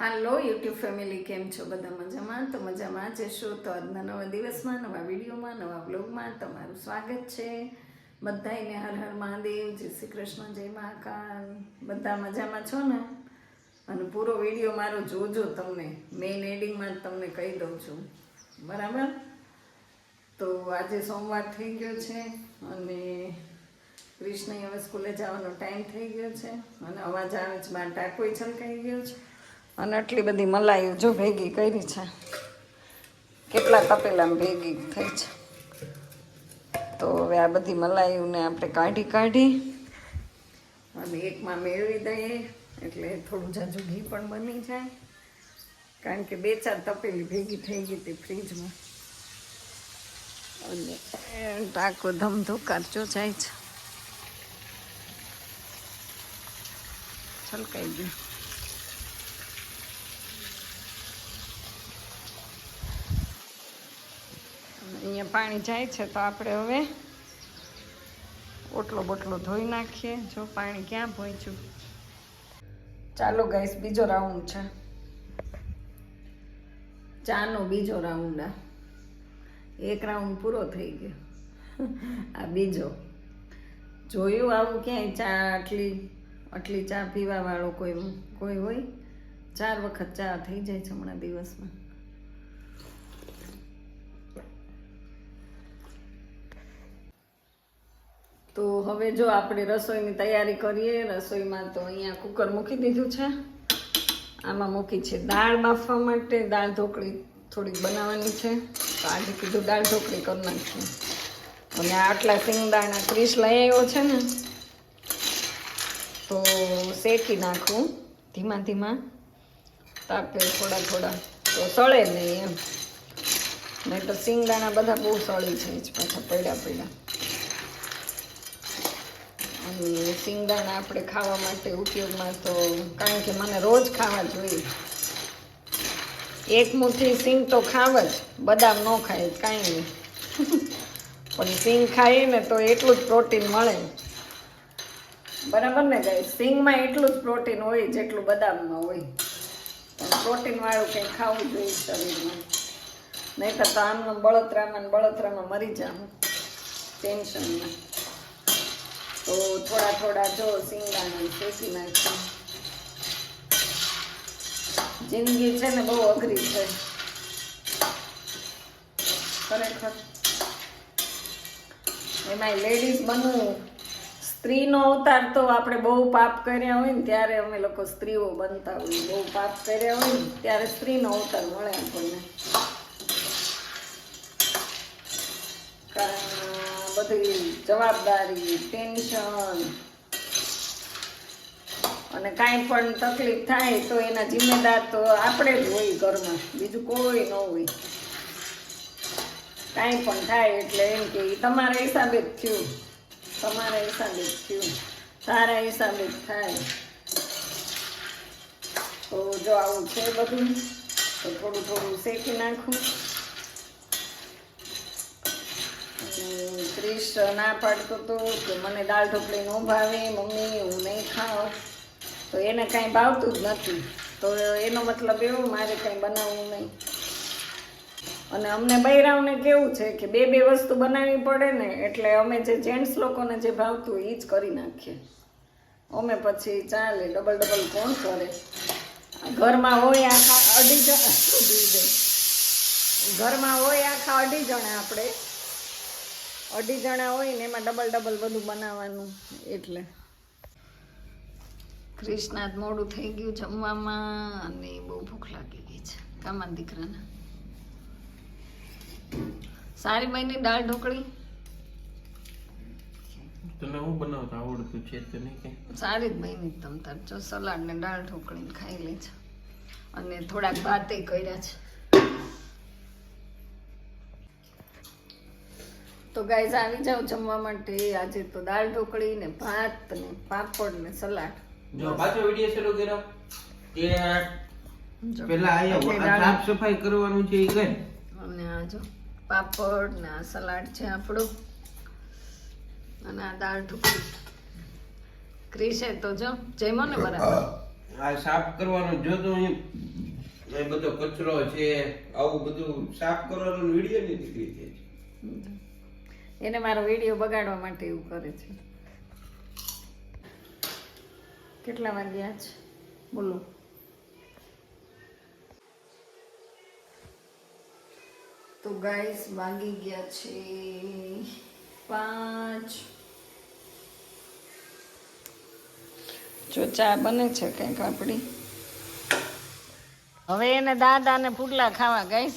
હાલો, YouTube family, કેમ છો? બધા મજામાં? તો મજામાં જશો તો આજના નવા દિવસમાં, નવા વિડીયોમાં, નવા બ્લોગમાં તમારું સ્વાગત છે. બધાને હર હર મહાદેવ, જય શ્રી કૃષ્ણ, જય મહાકાલ બધા મજામાં છો ને? અને પૂરો વીડિયો મારો જોજો તમને. મેઇન એડિંગમાં જ તમને કહી દઉં છું. બરાબર? તો આજે સોમવાર થઈ ગયો છે અને કૃષ્ણ હવે સ્કૂલે જવાનો ટાઈમ થઈ ગયો છે અને અવાજ આવે છે. બાર ટાકોય છલકાઈ ગયો છે. અને આટલી બધી મલાઈઓ જો ભેગી કરી છે, કેટલા તપેલામાં ભેગી થઈ છે. તો હવે આ બધી મલાઈઓને આપણે કાઢી કાઢી અને એકમાં મેળવી દઈએ, એટલે થોડું જાજુ ઘી પણ બની જાય. કારણ કે બે ચાર તપેલી ભેગી થઈ ગઈ હતી ફ્રીજમાં. અને ટાંકો ધમધોકાર જાય છે. છલકાઈ ગયું અને અહીંયા પાણી જાય છે તો આપણે હવે ઓટલો બોટલો ધોઈ નાખીએ. જો પાણી ક્યાં પહોંચ્યું ચાલો ગાઈસ બીજો રાઉન્ડ છે. ચાનો બીજો રાઉન્ડ આ. એક રાઉન્ડ પૂરો થઈ ગયો. આ બીજો. જોયું આવું ક્યાંય ચા આટલી આટલી ચા પીવા વાળો કોઈ કોઈ હોય? ચાર વખત ચા થઈ જાય છે હમણાં દિવસમાં. તો હવે જો આપણે રસોઈની તૈયારી કરીએ, રસોઈમાં તો અહીંયા કુકર મૂકી દીધું છે. આમાં મૂકી છે દાળ બાફવા માટે, દાળ ઢોકળી થોડીક બનાવવાની છે. તો આજે કીધું દાળ ઢોકળી કરી નાખીએ. અને આટલા સિંગદાળના ક્રીસ લઈ આવ્યો છે ને, તો શેકી નાખું ધીમા ધીમા, તાપે થોડા થોડા. તો સળે નહીં એમ. નહીં તો સિંગદાણા બધા બહુ સળી છે પાછા પડ્યા પડ્યા. અને સિંગદાણા આપણે ખાવા માટે ઉપયોગમાં તો કારણ કે મને રોજ ખાવા જોઈએ. એક મુઠ્ઠી સિંગ તો ખાવ જ, બદામ ન ખાય, કાંઈ નહીં. પણ સિંગ ખાઈએ ને તો એટલું જ પ્રોટીન મળે. બરાબર ને ગાય સિંગમાં એટલું જ પ્રોટીન હોય જેટલું બદામમાં હોય. પણ પ્રોટીનવાળું કંઈ ખાવું જોઈએ શરીરમાં. નહીં તો આમનું બળતરામાં બળતરામાં મરી જાઉં. ટેન્શનમાં. તો થોડા થોડા જો સિંગદાણા શેકી નાખીએ જિંદગી છે ને બહુ અઘરી છે. ખરેખર. એમાંય લેડીઝ બનવું. સ્ત્રીનો અવતાર તો આપણે બહુ પાપ કર્યા હોય ને ત્યારે અમે લોકો સ્ત્રીઓ બનતા હોઈએ. બહુ પાપ કર્યા હોય ને ત્યારે સ્ત્રીનો અવતાર મળે આપણને. કારણ બધી જવાબદારી, ટેન્શન. અને કાંઈ પણ તકલીફ થાય તો એના જિમ્મેદાર તો આપણે જ હોય ઘરમાં. બીજું કોઈ ન હોય. કાંઈ પણ થાય એટલે એમ કે તમારા હિસાબે જ થયું. તમારા હિસાબે જ થયું. તારા હિસાબે જ થાય. તો જો આવું છે બધું, તો થોડું થોડું શેકી નાખું અને ક્રિશ ના પાડતો હતો કે મને દાળ ઢોકળી ન ભાવે, મમ્મી, હું નહીં ખાઉં. તો એને કાંઈ ભાવતું જ નથી. તો એનો મતલબ એવો, મારે કાંઈ બનાવવું નહીં. અને અમને બૈરાઓને કેવું છે કે બે બે વસ્તુ બનાવવી પડે ને, એટલે અમે જે જેન્ટ્સ લોકોને જે ભાવતું એ જ કરી નાખીએ. અમે પછી ચાલે, ડબલ ડબલ કોણ કરે? ઘરમાં હોય આખા અઢી જણા. ઘરમાં હોય આખા અઢી જણા આપણે. અઢી જણા હોય ને એમાં ડબલ ડબલ બધું બનાવવાનું એટલે. ક્રિષ્નાથ મોડું થઈ ગયું જમવામાં અને બહુ ભૂખ લાગી ગઈ છે. કામા દીકરાને. સારી બની દાળ ઢોકળી? તને હું બનાવતા આવડતું છે તો નહીં કે? સારી જ બની તમ તાર. જો સલાડ ને દાળ ઢોકળી ખાઈ લે છે અને થોડાક ભાતે કર્યા છે. તો ગાઈઝ આવી જાઓ જમવા માટે. આજે તો દાળ ઢોકળી ને ભાત ને પાપડ ને સલાડ. જો પાછો વિડિયો શરૂ કર્યો. કે પેલા આયા સાફ સફાઈ કરવાનું છે એ ગઈ અને આ જો પાપડ ને આ સલાડ છે આપણો. અને આ દાળ ઢોકળી. ક્રિશે તો જો જમ્યો ને બરાબર? આ સાફ કરવાનું જો તો એ બધો કચરો છે આવું બધું સાફ કરવાનો વીડિયો નહીં નીકળી જાય છે એને મારો વીડિયો બગાડવા માટે એવું કરે છે. કેટલા વાગ્યા છે? બોલો. તો ગાઈસ વાગી ગયા છે પાંચ. જો ચા બને છે કંઈક આપણી. હવે એને દાદા ને પુડલા ખાવા ગાઈસ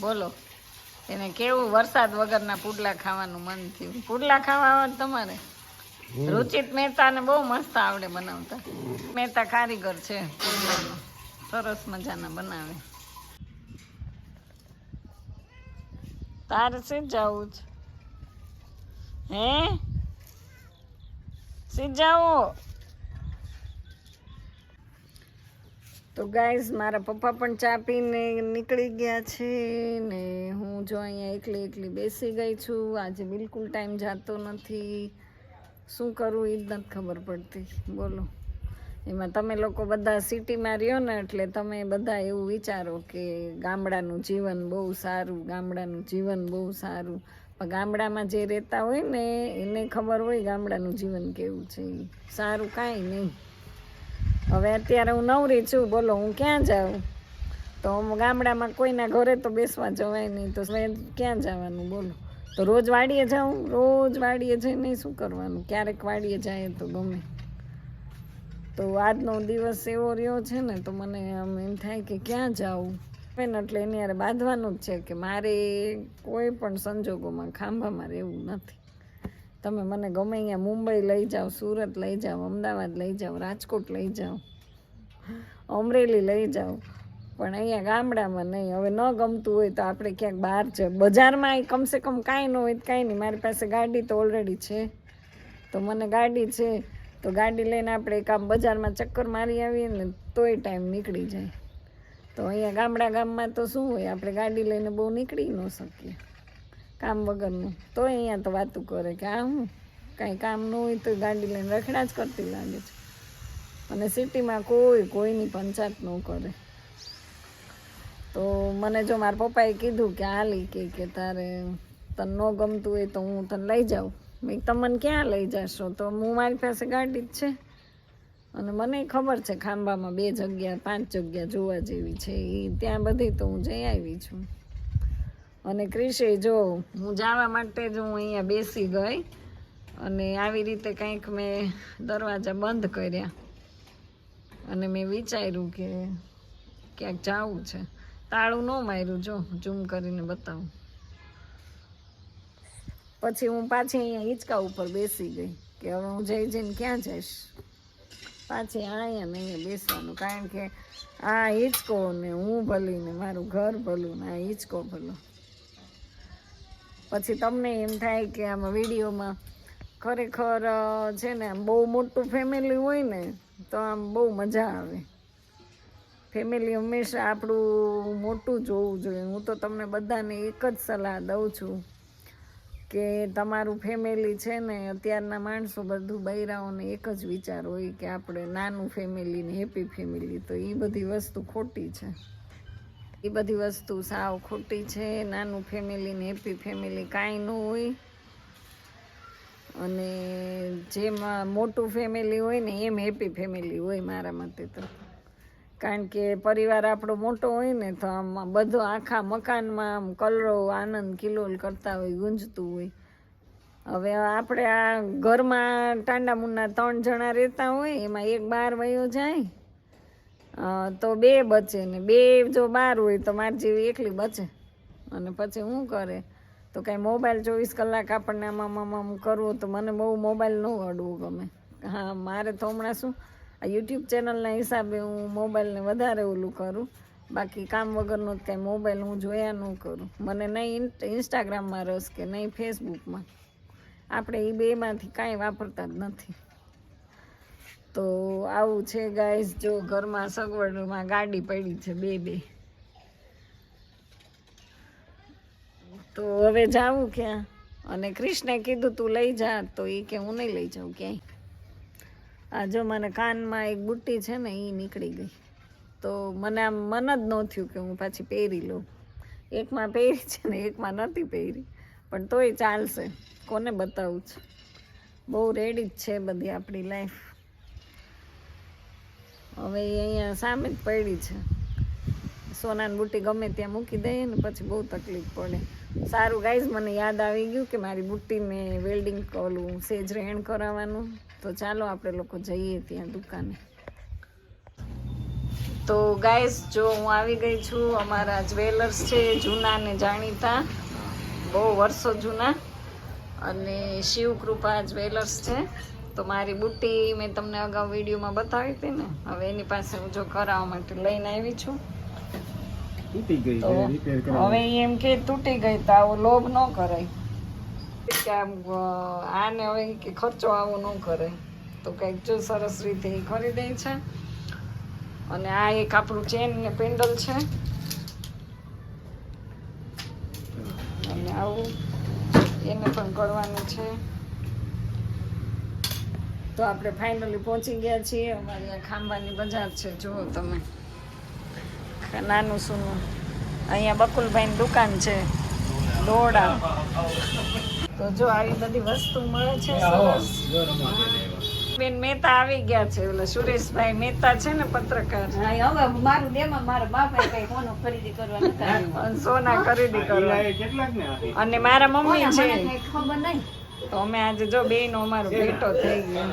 બોલો. એને કેવું વરસાદ વગરના પુડલા ખાવાનું મન થયું. પુડલા ખાવા આવે તમારે? રુચિત મહેતાને બહુ મસ્ત આવડે બનાવતા. મહેતા કારીગર છે સરસ મજાના બનાવે. તારે શું જવું છે? હે? શું જાવું? તો ગાઈઝ મારા પપ્પા પણ ચા પીને નીકળી ગયા છે ને હું જો અહીંયા એકલી એકલી બેસી ગઈ છું. આજે બિલકુલ ટાઈમ જાતો નથી. શું કરું એ જ નથી ખબર પડતી. બોલો. એમાં તમે લોકો બધા સિટીમાં રહ્યો ને એટલે તમે બધા એવું વિચારો કે ગામડાનું જીવન બહુ સારું, ગામડાનું જીવન બહુ સારું. પણ ગામડામાં જે રહેતા હોય ને એને ખબર હોય ગામડાનું જીવન કેવું છે. સારું કાંઈ નહીં. હવે અત્યારે હું નવરી છું, બોલો, હું ક્યાં જાઉં? તો ગામડામાં કોઈના ઘરે તો બેસવા જવાય નહીં, તો ક્યાં જવાનું, બોલો? તો રોજ વાડીએ જાઉં, રોજ વાડીએ જઈને શું કરવાનું? ક્યારેક વાડીએ જાય તો ગમે. તો આજનો દિવસ એવો રહ્યો છે ને, તો મને આમ એમ થાય કે ક્યાં જાઉં? ને એટલે એની હારે બાંધવાનું જ છે કે મારે કોઈ પણ સંજોગોમાં ખાંભામાં રહેવું નથી. તમે મને ગમે અહીંયા મુંબઈ લઈ જાઓ, સુરત લઈ જાઓ, અમદાવાદ લઈ જાઓ, રાજકોટ લઈ જાઓ, અમરેલી લઈ જાઓ. પણ અહીંયા ગામડામાં નહીં. હવે ન ગમતું હોય તો આપણે ક્યાંક બહાર છે બજારમાં કમસે કમ કાંઈ ન હોય કાંઈ નહીં. મારી પાસે ગાડી તો ઓલરેડી છે. તો મને ગાડી છે. તો ગાડી લઈને આપણે એક આમ બજારમાં ચક્કર મારી આવીએ ને તોય ટાઈમ નીકળી જાય. તો અહીંયા ગામડા ગામમાં તો શું હોય? આપણે ગાડી લઈને બહુ નીકળી ન શકીએ. કામ વગરનું. તો અહીંયા તો વાતું કરે કે આ હું, કાંઈ કામ ન હોય તો ગાડી લઈને રખડા જ કરતી લાગે છે. અને સિટીમાં કોઈ, કોઈની પંચાયત ન કરે. તો મને જો મારા પપ્પાએ કીધું કે હાલી કે કે તારે તને ન ગમતું હોય તો હું તને લઈ જાઉં. મેં તમને ક્યાં લઈ જશો? તો હું મારી પાસે ગાડી જ છે. અને મને ખબર છે ખાંભામાં બે જગ્યા, પાંચ જગ્યા જોવા જેવી છે. એ ત્યાં બધી તો હું જઈ આવી છું. અને ક્રિશે, જો હું જવા માટે જ હું અહીંયા બેસી ગઈ અને આવી રીતે કંઈક મેં દરવાજા બંધ કર્યા. અને મેં વિચાર્યું કે ક્યાંક જવું છે. તાળું ન માર્યું, જો ઝૂમ કરીને બતાવું. પછી હું પાછી અહીંયા હિંચકા ઉપર બેસી ગઈ કે હવે હું જઈ જઈને ક્યાં જઈશ? પાછી અહીંયા ને અહીંયા બેસવાનું, કારણ કે આ હિંચકો ને હું ભલી ને મારું ઘર ભલું ને આ હિંચકો ભલો. પછી તમને એમ થાય કે આમાં વિડીયોમાં ખરેખર છે ને, આમ બહુ મોટું ફેમિલી હોય ને, તો આમ બહુ મજા આવે. ફેમિલી હંમેશા આપણું મોટું જોવું જોઈએ. હું તો તમને બધાને એક જ સલાહ દઉં છું કે તમારું ફેમિલી છે ને, અત્યારના માણસો બધું બૈરાઓને એક જ વિચાર હોય કે આપણે નાનું ફેમિલી ને હેપી ફેમિલી તો એ બધી વસ્તુ ખોટી છે. એ બધી વસ્તુ સાવ ખોટી છે, નાનું ફેમિલી ને હેપી ફેમિલી કાંઈ ન હોય. અને જેમાં મોટું ફેમિલી હોય ને એમ હેપી ફેમિલી હોય મારા મતે તો. કારણ કે પરિવાર આપણો મોટો હોય ને તો આમ બધો આખા મકાનમાં આમ કલરો, આનંદ, કિલોલ કરતા હોય, ગુંજતું હોય. હવે આપણે આ ઘરમાં ટાંડા મુન્ના ત્રણ જણા રહેતા હોય, એમાં એક બાર વયો જાય. તો બે બચે ને બે જો બાર હોય તો મારી જેવી એકલી બચે. અને પછી હું કરે? તો કાંઈ મોબાઈલ ચોવીસ કલાક આપણને આમાં આમ કરવું તો મને બહુ મોબાઈલ ન અડવું ગમે. હા, મારે તો હમણાં શું? આ યુટ્યુબ ચેનલના હિસાબે હું મોબાઈલને વધારે ઓલું કરું. બાકી કામ વગરનો જ કાંઈ મોબાઈલ હું જોયા ન કરું. મને નહીં ઇન્સ્ટાગ્રામમાં રસ કે નહીં ફેસબુકમાં આપણે એ બેમાંથી કાંઈ વાપરતા જ નથી. તો આવું છે ગાઈસ, જો ઘરમાં સગવડમાં ગાડી પડી છે બે બે. તો હવે જાવું ક્યાં? અને ક્રિષ્ણે કીધું, તું લઈ જા. તો એ કે, હું નહીં લઈ જાઉં ક્યાંય. આ જો મને કાનમાં એક બુટ્ટી છે ને એ નીકળી ગઈ. તો મને આમ મન જ ન થયું કે હું પાછી પહેરી લઉં. એકમાં પહેરી છે ને, એકમાં નથી પહેરી. પણ તોય ચાલશે. કોને બતાવું છું? બહુ રેડી જ છે બધી આપણી લાઈફ હવે અહીંયા સામે જ પડી છે. સોનાની બુટ્ટી ગમે ત્યાં મૂકી દઈએ ને પછી બહુ તકલીફ પડે. સારું ગાઈઝ મને યાદ આવી ગયું કે મારી બુટ્ટીને વેલ્ડિંગ ઓલું સેજ રેણ કરાવવાનું. તો ચાલો આપણે લોકો જઈએ ત્યાં દુકાને. તો ગાઈઝ જો હું આવી ગઈ છું, અમારા જ્વેલર્સ છે, જૂના ને જાણીતા. બહુ વર્ષો જૂના. અને શિવકૃપા જ્વેલર્સ છે. તો મારી બુટ્ટી મેં તમને અગાઉ વિડીયોમાં બતાવી હતી ને. હવે એની પાસે હું જો કરાવવા માટે લઈને આવી છું. હવે એમ કે તૂટી ગઈ તો આવો લોભ ન કરાય. કે આને હવે કે ખર્ચો આવો ન કરાય. તો કંઈક જો સરસ રીતે એ ખરીદે છે. અને આ એક આપણું ચેન ને પેન્ડલ છે. અને આવું એને પણ કરવાનું છે. તો આપણે ફાઇનલી પહોંચી ગયા છીએ. અમારી આ ખાંભાની બજાર છે. જુઓ તમે. નાનું સૂનું. અહીંયા બકુલભાઈની દુકાન છે. દોડા. તો જો આવી બધી વસ્તુ મળે છે બેન મહેતા આવી ગયા છે. એટલે સુરેશભાઈ મહેતા છે ને પત્રકાર. હવે મારું દેમાં મારા બાપા કઈ કોનો ખરીદી કરવા સોના ખરીદી કરવા. અને મારા મમ્મી છે. ખબર નહીં. તો અમે આજે જો બેનો અમારો ભેટો થઈ ગયો?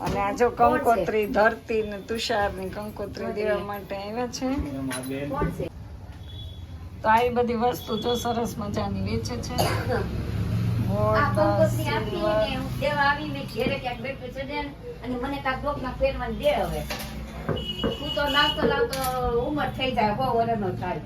અને આ જો કંકોત્રી ધરતી ને તુષારની કંકોત્રી દેવા માટે આવ્યા છે. તો આવી બધી વસ્તુ જો સરસ મજાની વેચે છે. અને મને કાંઈક ડોકમાં પહેરવાનું દે હવે. તું તો લાવતો લાવતો ઉંમર થઈ જાય બહુ વર્ષનો થાય.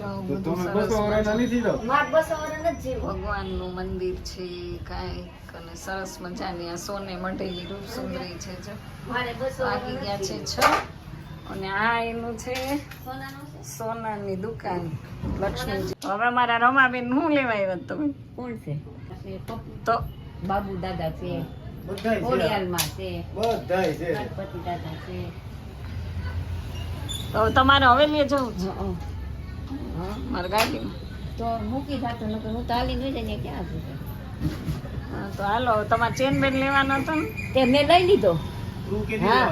તો તમે બસો નથી ભગવાનનું મંદિર છે કાંઈક અને સરસ મજાની આ સોને મઢેલી રૂપ સુંદરી છે જો. મારે ગયા છે છ. અને આ એનું છે સોનાની દુકાન લક્ષ્મીજી. હવે મારા રમાબેન હું લેવા આવ્યા તમે? કોણ છે? તો? બાબુ દાદા છે. બધાય છે. ખોડિયાલમાં છે. બધાય છે. ગણપતિ દાદા છે. તો તમારે હવેલીએ જવું છે. મારા ગાડીમાં તો મૂકી જાતો નકર હું તો હાલી નહીં જઈને ક્યાં છું હા, તો હાલો તમારે ચેન બેન લેવાનો હતો ને? તે મેં લઈ લીધો. હા.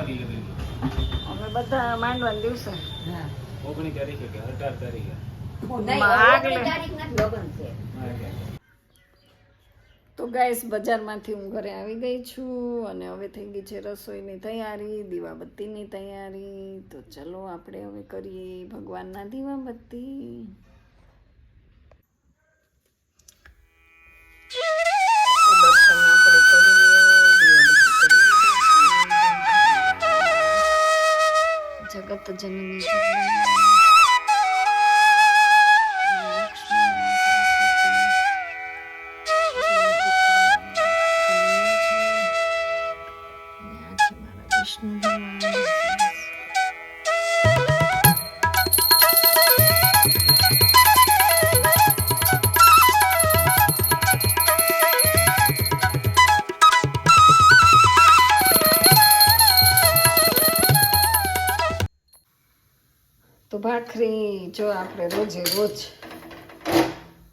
અમે બધા માંડવાના દિવસે. હા. ઓગણી તારીખે કે અઢાર તારીખે? નહીં, આગલે. તારીખ નથી લગ્ન છે. તો ગાઈસ બજારમાંથી હું ઘરે આવી ગઈ છું અને હવે થઈ ગઈ છે રસોઈની તૈયારી, દીવાબત્તીની તૈયારી તો ચલો આપણે હવે કરીએ ભગવાનના દીવાબત્તી. જગત જનની તો ભાખરી જો આપણે રોજે રોજ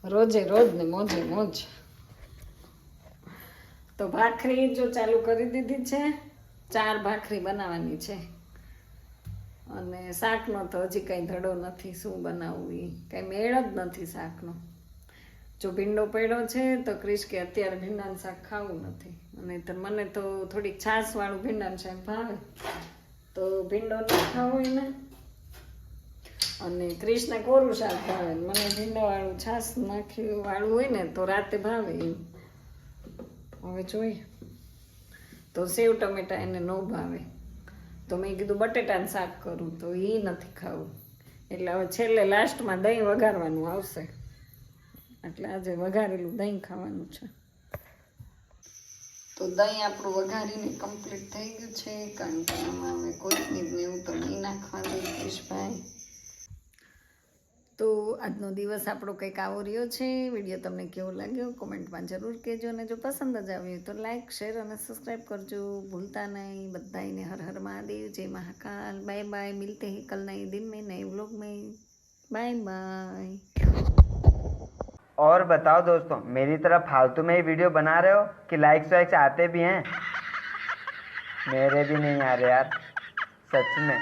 રોજે રોજ ને મોજે મોજ. તો ભાખરી જો ચાલુ કરી દીધી છે, ચાર ભાખરી બનાવવાની છે. અને શાકનો તો હજી કંઈ ધડો નથી, શું બનાવવું એ કંઈ મેળ જ નથી શાકનો. જો ભીંડો પડ્યો છે, તો ક્રિશ કે અત્યારે ભીંડાનું શાક ખાવું નથી. અને તો મને તો થોડીક છાશવાળું ભીંડાનું શાક ભાવે. તો ભીંડો ન ખાવું એને. અને ક્રિષ્ને કોરું શાક ભાવે મને ભીંડાવાળું છાશ નાખ્યું વાળું હોય ને તો રાતે ભાવે એમ. હવે જોઈએ. તો સેવ ટમેટા એને ન ભાવે. તો મેં કીધું બટેટાનું શાક કરું તો એ નથી ખાવું. એટલે હવે છેલ્લે લાસ્ટમાં દહીં વઘારવાનું આવશે. એટલે આજે વઘારેલું દહીં ખાવાનું છે. તો દહીં આપણું વઘારીને કમ્પ્લીટ થઈ ગયું છે. કારણ કે આમાં હવે કોથમીર ને એવું તો નહીં ક્રિશભાઈ તો આજનો દિવસ આપણો કંઈક આવો રહ્યો છે. વીડિયો તમને કેવો લાગ્યો? કોમેન્ટમાં જરૂર કહેજો અને જો પસંદ જ આવ્યું તો લાઈક શેર અને સબસ્ક્રાઈબ કરજો. ભૂલતા નહીં. બધાને હર હર મહાદેવ. જય મહાકાલ. બાય બાય મિલતે હે કલ નહીં દિન મેં નહીં વ્લોગ મેં. બાય બાય और बताओ दोस्तों मेरी तरह फालतू में ही वीडियो बना रहे हो कि लाइक्स वाइक्स आते भी हैं मेरे भी नहीं आ रहे यार सच में